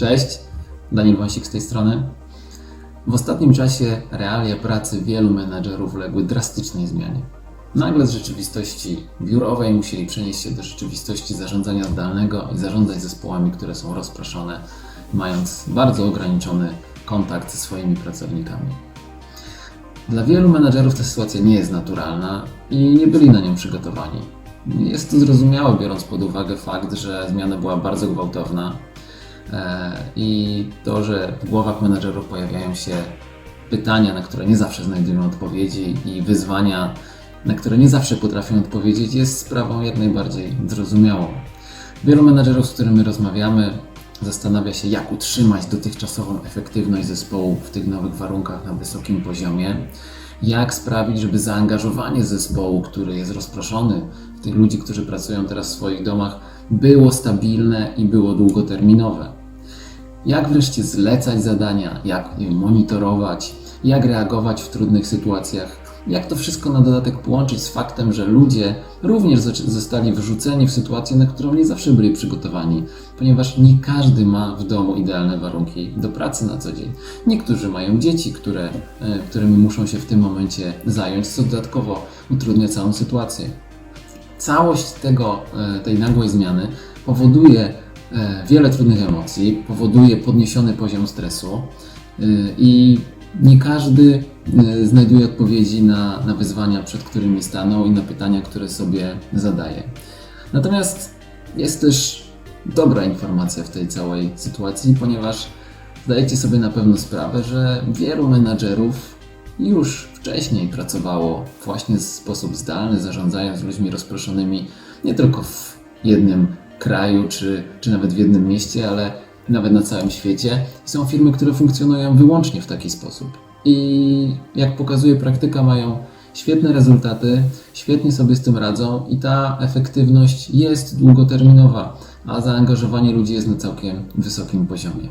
Cześć, Daniel Wąsik z tej strony. W ostatnim czasie realia pracy wielu menadżerów uległy drastycznej zmianie. Nagle z rzeczywistości biurowej musieli przenieść się do rzeczywistości zarządzania zdalnego i zarządzać zespołami, które są rozproszone, mając bardzo ograniczony kontakt ze swoimi pracownikami. Dla wielu menadżerów ta sytuacja nie jest naturalna i nie byli na nią przygotowani. Jest to zrozumiałe, biorąc pod uwagę fakt, że zmiana była bardzo gwałtowna i to, że w głowach menadżerów pojawiają się pytania, na które nie zawsze znajdują odpowiedzi i wyzwania, na które nie zawsze potrafią odpowiedzieć, jest sprawą jak najbardziej zrozumiałą. Wielu menadżerów, z którymi rozmawiamy, zastanawia się, jak utrzymać dotychczasową efektywność zespołu w tych nowych warunkach na wysokim poziomie, jak sprawić, żeby zaangażowanie zespołu, który jest rozproszony, tych ludzi, którzy pracują teraz w swoich domach, było stabilne i było długoterminowe. Jak wreszcie zlecać zadania, jak je monitorować, jak reagować w trudnych sytuacjach, jak to wszystko na dodatek połączyć z faktem, że ludzie również zostali wrzuceni w sytuację, na którą nie zawsze byli przygotowani, ponieważ nie każdy ma w domu idealne warunki do pracy na co dzień. Niektórzy mają dzieci, które, e, którymi muszą się w tym momencie zająć, co dodatkowo utrudnia całą sytuację. Całość tego, e, tej nagłej zmiany powoduje wiele trudnych emocji, powoduje podniesiony poziom stresu e, i nie każdy e, znajduje odpowiedzi na, na wyzwania, przed którymi staną i na pytania, które sobie zadaje. Natomiast jest też dobra informacja w tej całej sytuacji, ponieważ zdajecie sobie na pewno sprawę, że wielu menadżerów już wcześniej pracowało właśnie w sposób zdalny, zarządzając ludźmi rozproszonymi nie tylko w jednym kraju czy, czy nawet w jednym mieście, ale nawet na całym świecie. Są firmy, które funkcjonują wyłącznie w taki sposób. I jak pokazuje praktyka, mają świetne rezultaty, świetnie sobie z tym radzą i ta efektywność jest długoterminowa, a zaangażowanie ludzi jest na całkiem wysokim poziomie.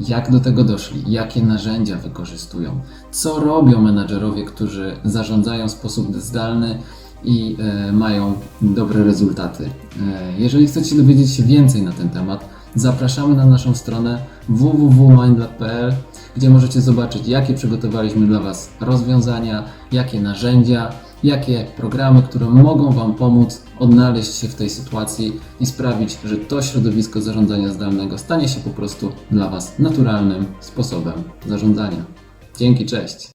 Jak do tego doszli? Jakie narzędzia wykorzystują? Co robią menadżerowie, którzy zarządzają w sposób zdalny i e, mają dobre rezultaty? E, jeżeli chcecie dowiedzieć się więcej na ten temat, zapraszamy na naszą stronę www.mindlab.pl, gdzie możecie zobaczyć, jakie przygotowaliśmy dla Was rozwiązania, jakie narzędzia, jakie programy, które mogą Wam pomóc odnaleźć się w tej sytuacji i sprawić, że to środowisko zarządzania zdalnego stanie się po prostu dla Was naturalnym sposobem zarządzania. Dzięki, cześć!